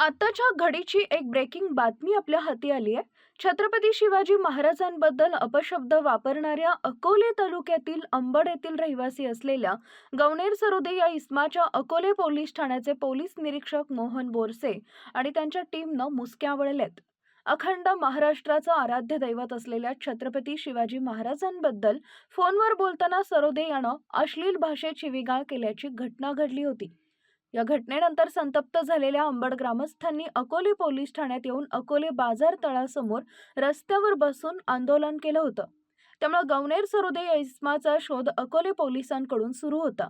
आताच्या घडीची एक ब्रेकिंग बातमी आपल्या हाती आली आहे. छत्रपती शिवाजी महाराजांबद्दल अपशब्द वापरणाऱ्या अकोले तालुक्यातील अंबड येथील रहिवासी असलेल्या गवनेर सरोदे या इस्माच्या अकोले पोलीस ठाण्याचे पोलीस निरीक्षक मोहन बोरसे आणि त्यांच्या टीमनं मुसक्यावळलेत अखंड महाराष्ट्राचं आराध्य दैवत असलेल्या छत्रपती शिवाजी महाराजांबद्दल फोनवर बोलताना सरोदे यानं अश्लील भाषेत शिवीगाळ केल्याची घटना घडली होती. या घटनेनंतर संतप्त झालेल्या अंबड ग्रामस्थांनी अकोले पोलीस ठाण्यात येऊन अकोले बाजार तळासमोर रस्त्यावर बसून आंदोलन केलं होतं. त्यामुळे गवनेर सरोदे या इसमाचा शोध अकोले पोलिसांकडून सुरू होता.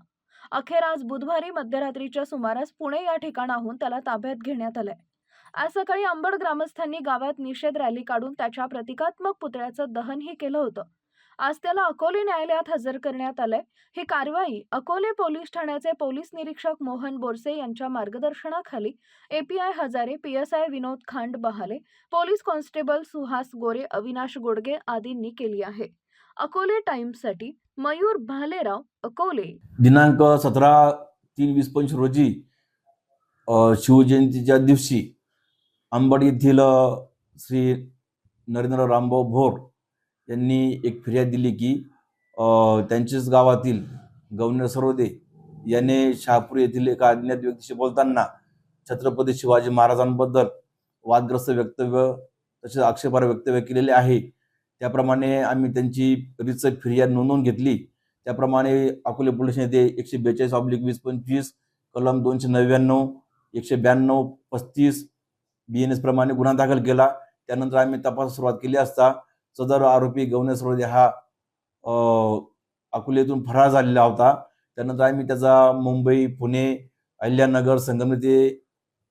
अखेर आज बुधवारी मध्यरात्रीच्या सुमारास पुणे या ठिकाणाहून त्याला ताब्यात घेण्यात आलंय. आज सकाळी अंबड ग्रामस्थांनी गावात निषेध रॅली काढून त्याच्या प्रतिकात्मक पुतळ्याचं दहनही केलं होतं. आज त्याला अकोले न्यायालयात हजर करण्यात आलंय. ही कारवाई अकोले पोलीस ठाण्याचे पोलीस निरीक्षक मोहन बोरसे यांच्या मार्गदर्शनाखाली API Hazare PSI Vinod Khandbahale police constable Suhas Gore Avinash Godge आदींनी केली आहे. अकोले टाइम्ससाठी मयूर भालेराव अकोले. दिनांक सतरा तीन वीस पंच रोजी शिवजयंतीच्या दिवशी अंबड येथील श्री नरेंद्र रामभाऊ भोर त्यांनी एक फिर्याद दिली की त्यांच्याच गावातील गव्हर्नर सरोदे याने शहापूर येथील एका अज्ञात व्यक्तीशी बोलताना छत्रपती शिवाजी महाराजांबद्दल वादग्रस्त वक्तव्य तसेच आक्षेपार्ह वक्तव्य केलेले आहे. त्याप्रमाणे आम्ही त्यांची रितसर फिर्याद नोंदवून घेतली. त्याप्रमाणे अकोले पोलीस येथे एकशे बेचाळीस ऑब्लिक वीस पंचवीस कलम दोनशे नव्याण्णव एकशे ब्याण्णव पस्तीस बी एन एस प्रमाणे गुन्हा दाखल केला. त्यानंतर आम्ही तपास सुरुवात केली असता सदर आरोपी गवनेस रोजे हा अकोल्यातून अकोलेतून फरार झालेला होता. त्यानंतर आम्ही त्याचा मुंबई पुणे अहिल्यानगर संगमनेर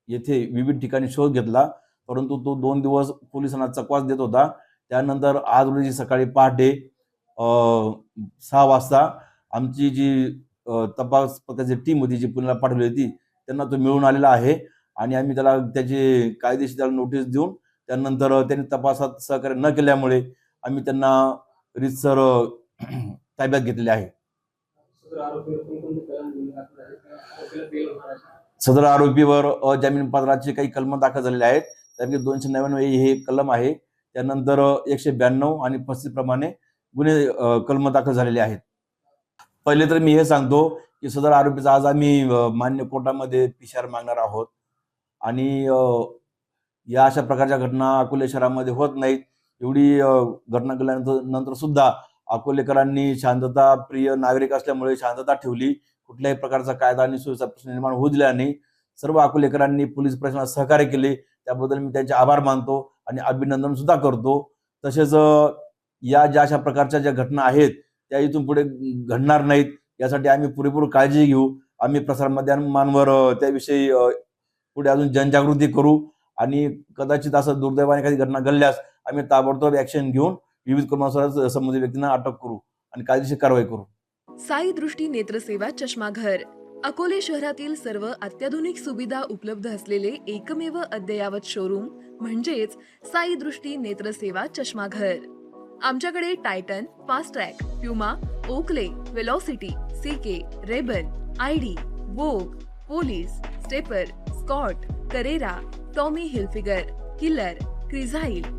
येथे विविध ठिकाणी शोध घेतला. परंतु तो दोन दिवस पोलिसांना चकवास देत होता. त्यानंतर आज रोजी सकाळी पहाटे सहा वाजता आमची जी तपास पथकाची टीम होती जी पुण्याला पाठवली होती त्यांना तो मिळून आलेला आहे. आणि आम्ही त्याला त्याची कायदेशीर त्याला नोटीस देऊन त्यानंतर त्यांनी तपासात सहकार्य न केल्यामुळे आम्ही त्यांना रितसर ताब्यात घेतलेले आहे. सदर आरोपीवर अजामीन पत्राचे काही कलम दाखल झालेले आहेत. त्यापैकी दोनशे नव्याण्णव हे कलम आहे. त्यानंतर एकशे ब्याण्णव आणि पस्तीस प्रमाणे गुन्हे कलम दाखल झालेले आहेत. पहिले तर मी हे सांगतो की सदर आरोपीचा आज आम्ही मान्य कोर्टामध्ये पिशार मागणार आहोत. आणि या अशा प्रकारच्या घटना अकोले शहरामध्ये होत नाहीत. एवढी घटना घडल्यानंतर नंतर सुद्धा अकोलेकरांनी शांतता प्रिय नागरिक असल्यामुळे शांतता ठेवली. कुठल्याही प्रकारचा कायदा आणि सुव्यवस्था प्रश्न निर्माण होऊ दिला नाही. सर्व अकोलेकरांनी पोलीस प्रशासनात सहकार्य केले. त्याबद्दल मी त्यांचे आभार मानतो आणि अभिनंदन सुद्धा करतो. तसेच या ज्या अशा प्रकारच्या ज्या घटना आहेत त्या इथून पुढे घडणार नाहीत. यासाठी आम्ही पुरेपूर काळजी घेऊ. आम्ही प्रसारमाध्यमांवर त्याविषयी पुढे अजून जनजागृती करू. आणि कदाचित असं दुर्दैवाने काही घटना घडल्यास आम्ही ताबडतोब ऍक्शन घेऊन विविध कलमानुसार संबंधित व्यक्तींना अटक करू आणि कायदेशीर कारवाई करू. साई दृष्टी नेत्रसेवा चष्माघर. अकोले शहरातील सर्व अत्याधुनिक सुविधा उपलब्ध असलेले एकमेव अद्ययावत शोरूम म्हणजेच साई दृष्टी नेत्रसेवा चष्माघर. आमच्याकडे Titan fast track Puma Oakley Velocity CK Ray-Ban ID Vogue Police Stepper Scott Carrera Tommy Hilfiger Killer Crizal